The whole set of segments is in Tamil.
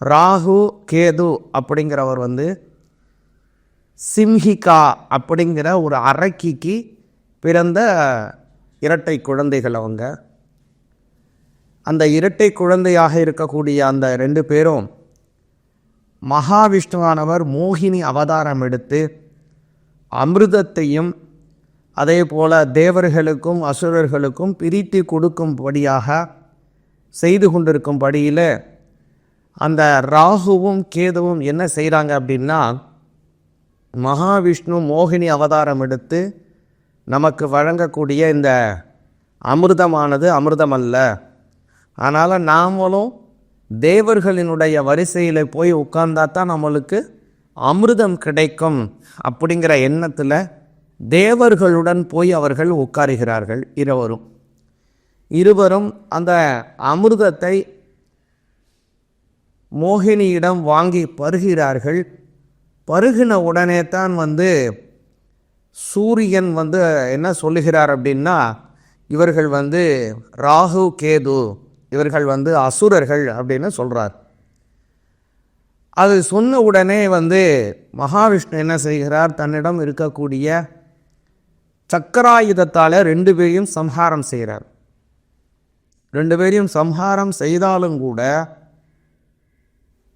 ராகு கேது அப்படிங்கிறவர் வந்து சிம்ஹிகா அப்படிங்கிற ஒரு அரக்கிக்கு பிறந்த இரட்டை குழந்தைகள் அவங்க. அந்த இரட்டை குழந்தையாக இருக்கக்கூடிய அந்த ரெண்டு பேரும் மகாவிஷ்ணுவானவர் மோகினி அவதாரம் எடுத்து அமிர்தத்தையும் அதே போல் தேவர்களுக்கும் அசுரர்களுக்கும் பிரித்து கொடுக்கும்படியாக செய்து கொண்டிருக்கும்படியில் அந்த ராகுவும் கேதுவும் என்ன செய்கிறாங்க அப்படின்னா மகாவிஷ்ணு மோகினி அவதாரம் எடுத்து நமக்கு வழங்கக்கூடிய இந்த அமிர்தமானது அமிர்தம் அல்ல அதனால் நாமளும் தேவர்களினுடைய வரிசையில் போய் உட்கார்ந்தா தான் நம்மளுக்கு அமிர்தம் கிடைக்கும் அப்படிங்கிற எண்ணத்தில் தேவர்களுடன் போய் அவர்கள் உட்காருகிறார்கள் இருவரும். இருவரும் அந்த அமிர்தத்தை மோகினியிடம் வாங்கி பருகிறார்கள். பருகின உடனே தான் வந்து சூரியன் வந்து என்ன சொல்லுகிறார் அப்படின்னா இவர்கள் வந்து ராகு கேது இவர்கள் வந்து அசுரர்கள் அப்படின்னு சொல்கிறார் அது சொன்ன உடனே வந்து மகாவிஷ்ணு என்ன செய்கிறார்? தன்னிடம் இருக்கக்கூடிய சக்கராயுதத்தால் ரெண்டு பேரையும் சம்ஹாரம் செய்கிறார். ரெண்டு பேரையும் சம்ஹாரம் செய்தாலும் கூட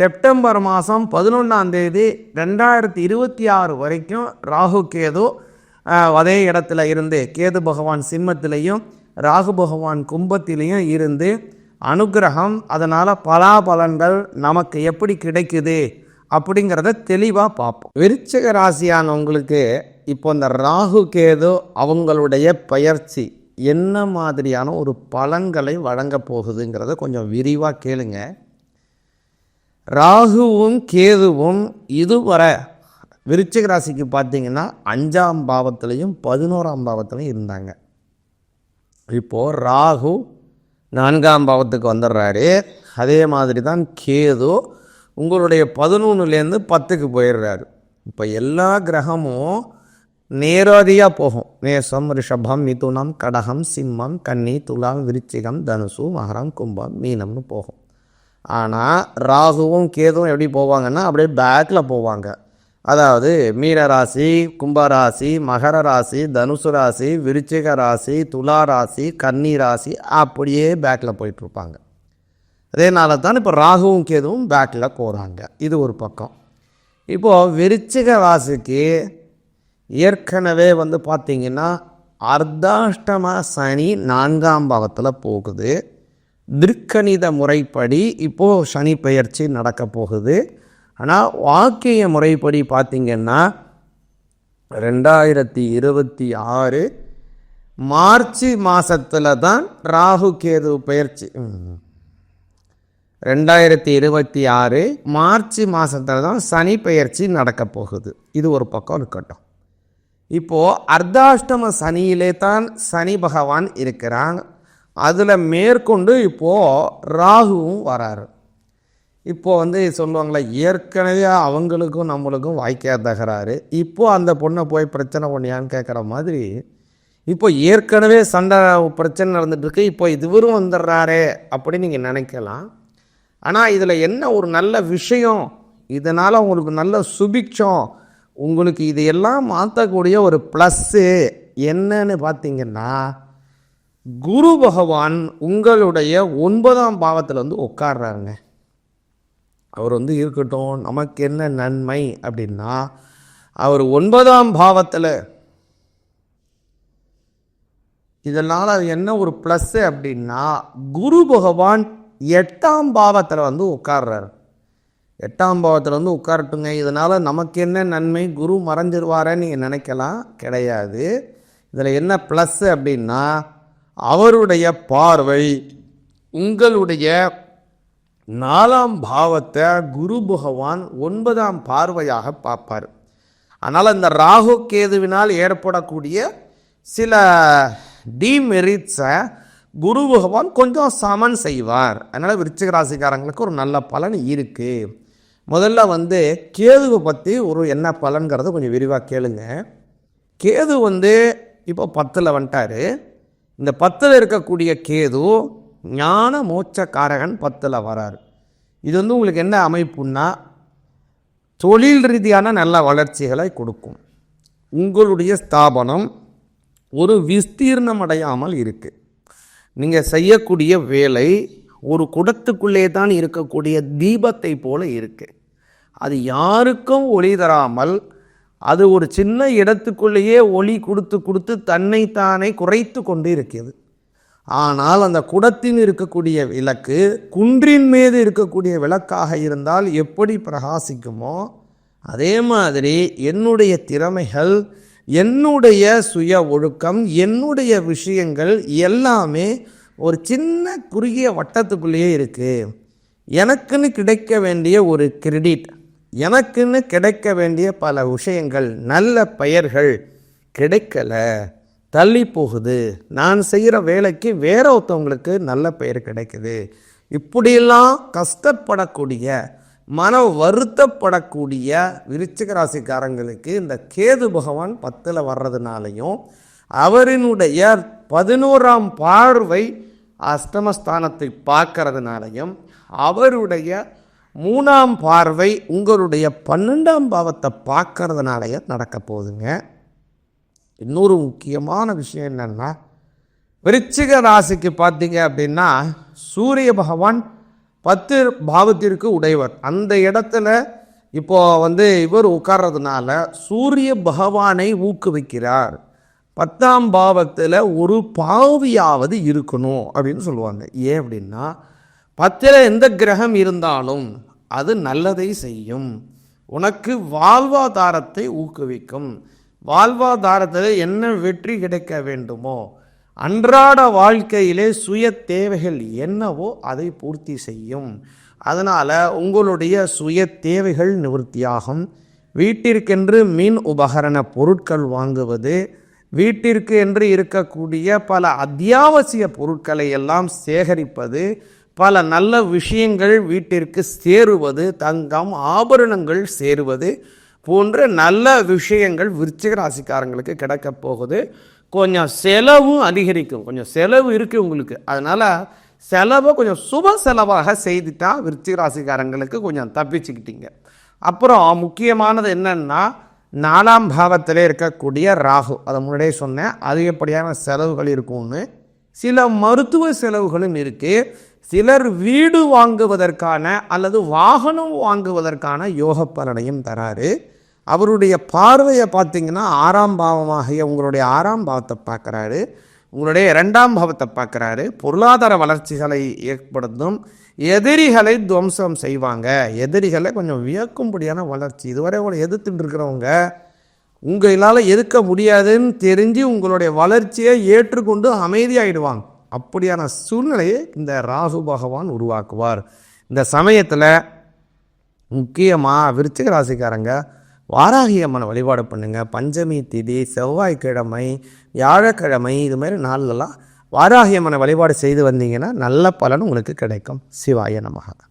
செப்டம்பர் மாதம் பதினொன்றாம் தேதி ரெண்டாயிரத்தி இருபத்தி ஆறு வரைக்கும் ராகு கேது அதே இடத்துல இருந்து கேது பகவான் சிம்மத்திலையும் ராகு பகவான் கும்பத்திலையும் இருந்து அனுகிரகம் அதனால் பலாபலன்கள் நமக்கு எப்படி கிடைக்குது அப்படிங்கிறத தெளிவாக பார்ப்போம். விருச்சக ராசியானவங்களுக்கு இப்போ இந்த ராகு கேது அவங்களுடைய பயிற்சி என்ன மாதிரியான ஒரு பலன்களை வழங்க போகுதுங்கிறத கொஞ்சம் விரிவாக கேளுங்கள் ராகுவும் கேதுவும் இதுவரை விருச்சிக ராசிக்கு பார்த்தீங்கன்னா அஞ்சாம் பாவத்திலையும் பதினோராம் பாவத்திலையும் இருந்தாங்க. இப்போது ராகு நான்காம் பாவத்துக்கு வந்துடுறாரு. அதே மாதிரி தான் கேது உங்களுடைய பதினொன்றுலேருந்து பத்துக்கு போயிடுறாரு. இப்போ எல்லா கிரகமும் நேரடியாக போகும். மேசம் ரிஷபம் மிதுனம் கடகம் சிம்மம் கன்னி துலாம் விருச்சிகம் தனுசு மகரம் கும்பம் மீனம்னு போகும். ஆனால் ராகுவும் கேதுவும் எப்படி போவாங்கன்னா அப்படியே பேக்கில் போவாங்க. அதாவது மீன ராசி கும்பராசி மகர ராசி தனுசு ராசி விருச்சிக ராசி துலா ராசி கன்னி ராசி அப்படியே பேக்கில் போயிட்டுருப்பாங்க அதேனால தான் இப்போ ராகுவும் கேதுவும் பேக்கில் போகிறாங்க இது ஒரு பக்கம். இப்போது விருச்சிக ராசிக்கு ஏற்கனவே வந்து பார்த்திங்கன்னா அர்த்தாஷ்டம சனி நான்காம் பாகத்தில் போகுது. திருக்கணித முறைப்படி இப்போது சனி பெயர்ச்சி நடக்க போகுது. ஆனால் வாக்கிய முறைப்படி பார்த்திங்கன்னா ரெண்டாயிரத்தி இருபத்தி ஆறு மார்ச் மாதத்தில் தான் ராகு கேது பெயர்ச்சி. ரெண்டாயிரத்தி இருபத்தி ஆறு மார்ச் மாதத்தில் தான் சனி பெயர்ச்சி நடக்க போகுது. இது ஒரு பக்கம் இருக்கட்டும். இப்போது அர்த்தாஷ்டம சனியிலே தான் சனி பகவான் இருக்கிறான் அதில் மேற்கொண்டு இப்போது ராகுவும் வராரு. இப்போ வந்து சொல்லுவாங்களே ஏற்கனவே அவங்களுக்கும் நம்மளுக்கும் வாய்க்கா தகராறு. இப்போது அந்த பொண்ணை போய் பிரச்சனை பண்ணியான்னு கேட்குற மாதிரி இப்போ ஏற்கனவே சண்டை பிரச்சனை நடந்துகிட்ருக்கு இப்போ இதுவரும் வந்துடுறாரே அப்படின்னு நீங்கள் நினைக்கலாம். ஆனால் இதில் என்ன ஒரு நல்ல விஷயம் இதனால் உங்களுக்கு நல்ல சுபிக்ஷம் உங்களுக்கு இதையெல்லாம் மாற்றக்கூடிய ஒரு ப்ளஸ்ஸு என்னன்னு பார்த்தீங்கன்னா குரு பகவான் உங்களுடைய ஒன்பதாம் பாவத்தில் வந்து உட்கார்றாருங்க. அவர் வந்து இருக்கட்டும் நமக்கு என்ன நன்மை அப்படின்னா அவர் ஒன்பதாம் பாவத்தில் இதனால் அது என்ன ஒரு ப்ளஸ்ஸு அப்படின்னா குரு பகவான் எட்டாம் பாவத்தில் வந்து உட்கார்றாரு. எட்டாம் பாவத்தில் வந்து உட்காரட்டுங்க. இதனால் நமக்கு என்ன நன்மை? குரு மறைஞ்சிருவாரன்னு நீங்கள் நினைக்கலாம். கிடையாது. இதில் என்ன ப்ளஸ்ஸு அப்படின்னா அவருடைய பார்வை உங்களுடைய நாலாம் பாவத்தை குரு பகவான் ஒன்பதாம் பார்வையாக பார்ப்பார். அதனால் இந்த ராகு கேதுவினால் ஏற்படக்கூடிய சில டிமெரிட்ஸை குரு பகவான் கொஞ்சம் சமன் செய்வார். அதனால் விருச்சிக ராசிக்காரங்களுக்கு ஒரு நல்ல பலன் இருக்குது முதல்ல வந்து கேதுவை பற்றி ஒரு என்ன பலன்கிறத கொஞ்சம் விரிவாக கேளுங்க. கேது வந்து இப்போ பத்தில் வந்துட்டார். இந்த பத்தில் இருக்கக்கூடிய கேது ஞான மோட்சக்காரகன் பத்தில் வராரு. இது வந்து உங்களுக்கு என்ன அமைப்புன்னா தொழில் ரீதியான நல்ல வளர்ச்சிகளை கொடுக்கும். உங்களுடைய ஸ்தாபனம் ஒரு விஸ்தீர்ணம் அடையாமல் இருக்குது நீங்கள் செய்யக்கூடிய வேலை ஒரு குடத்துக்குள்ளே தான் இருக்கக்கூடிய தீபத்தை போல இருக்குது அது யாருக்கும் ஒளி தராமல் அது ஒரு சின்ன இடத்துக்குள்ளேயே ஒளி கொடுத்து கொடுத்து தன்னைத்தானே குறைத்து கொண்டு இருக்கிறது ஆனால் அந்த குடத்தில் இருக்கக்கூடிய விளக்கு குன்றின் மீது இருக்கக்கூடிய விளக்காக இருந்தால் எப்படி பிரகாசிக்குமோ அதே மாதிரி என்னுடைய திறமைகள் என்னுடைய சுய ஒழுக்கம் என்னுடைய விஷயங்கள் எல்லாமே ஒரு சின்ன குறுகிய வட்டத்துக்குள்ளேயே இருக்குது எனக்குன்னு கிடைக்க வேண்டிய ஒரு கிரெடிட் எனக்குன்னு கிடைக்க வேண்டிய பல விஷயங்கள் நல்ல பெயர்கள் கிடைக்கல தள்ளி போகுது. நான் செய்கிற வேலைக்கு வேற ஒருத்தவங்களுக்கு நல்ல பெயர் கிடைக்குது. இப்படியெல்லாம் கஷ்டப்படக்கூடிய மன வருத்தப்படக்கூடிய விருச்சிக ராசிக்காரங்களுக்கு இந்த கேது பகவான் பத்தில் வர்றதுனாலையும் அவரினுடைய பதினோராம் பார்வை அஷ்டமஸ்தானத்தை பார்க்கறதுனாலையும் அவருடைய மூணாம் பார்வை உங்களுடைய பன்னெண்டாம் பாவத்தை பார்க்கறதுனாலேயே நடக்க போகுதுங்க. இன்னொரு முக்கியமான விஷயம் என்னென்னா விருச்சிக ராசிக்கு பார்த்தீங்க அப்படின்னா சூரிய பகவான் பத்து பாவத்திற்கு உடையவர். அந்த இடத்துல இப்போ வந்து இவர் உட்கார்றதுனால சூரிய பகவானை ஊக்குவிக்கிறார். பத்தாம் பாவத்தில் ஒரு பாவியாவது இருக்கணும் அப்படின்னு சொல்லுவாங்க. ஏன் அப்படின்னா பத்தில் எந்த கிரகம் இருந்தாலும் அது நல்லதை செய்யும். உனக்கு வாழ்வாதாரத்தை ஊக்குவிக்கும். வாழ்வாதாரத்தில் என்ன வெற்றி கிடைக்க வேண்டுமோ அன்றாட வாழ்க்கையிலே சுய தேவைகள் என்னவோ அதை பூர்த்தி செய்யும். அதனால் உங்களுடைய சுய தேவைகள் நிவர்த்தியாகும். வீட்டிற்கென்று மின் உபகரண பொருட்கள் வாங்குவது வீட்டிற்கு என்று இருக்கக்கூடிய பல அத்தியாவசிய பொருட்களை எல்லாம் சேகரிப்பது பல நல்ல விஷயங்கள் வீட்டிற்கு சேருவது தங்கம் ஆபரணங்கள் சேருவது போன்ற நல்ல விஷயங்கள் விருச்சிக ராசிக்காரங்களுக்கு கிடைக்க போகுது. கொஞ்சம் செலவும் அதிகரிக்கும். கொஞ்சம் செலவு இருக்குது உங்களுக்கு. அதனால் செலவை கொஞ்சம் சுப செலவாக செய்துட்டால் விருச்சிக ராசிக்காரங்களுக்கு கொஞ்சம் தப்பிச்சுக்கிட்டீங்க. அப்புறம் முக்கியமானது என்னென்னா நாலாம் பாவத்திலே இருக்கக்கூடிய ராகு. அதை முன்னாடியே சொன்னேன். அதிகப்படியான செலவுகள் இருக்கும்னு. சில மருத்துவ செலவுகளும் இருக்குது சிலர் வீடு வாங்குவதற்கான அல்லது வாகனம் வாங்குவதற்கான யோக பலனையும் தராரு. அவருடைய பார்வையை பார்த்தீங்கன்னா ஆறாம் பாவமாகிய உங்களுடைய ஆறாம் பாவத்தை பார்க்குறாரு. உங்களுடைய இரண்டாம் பாவத்தை பார்க்குறாரு. பொருளாதார வளர்ச்சிகளை ஏற்படுத்தும் எதிரிகளை துவம்சம் செய்வாங்க. எதிரிகளை கொஞ்சம் வியக்கும்படியான வளர்ச்சி. இதுவரை உங்களை எதிர்த்துட்டு இருக்கிறவங்க உங்களால் எதிர்க்க முடியாதுன்னு தெரிஞ்சு உங்களுடைய வளர்ச்சியை ஏற்றுக்கொண்டு அமைதியாகிடுவாங்க அப்படியான சூழ்நிலையை இந்த ராகு பகவான் உருவாக்குவார். இந்த சமயத்தில் முக்கியமாக விருச்சிக ராசிக்காரங்க வாராகி அம்மனை வழிபாடு பண்ணுங்கள் பஞ்சமி திதி செவ்வாய்க்கிழமை வியாழக்கிழமை இது மாதிரி நாள்லலாம் வாராகி அம்மனை வழிபாடு செய்து வந்தீங்கன்னா நல்ல பலன் உங்களுக்கு கிடைக்கும். சிவாய நமகா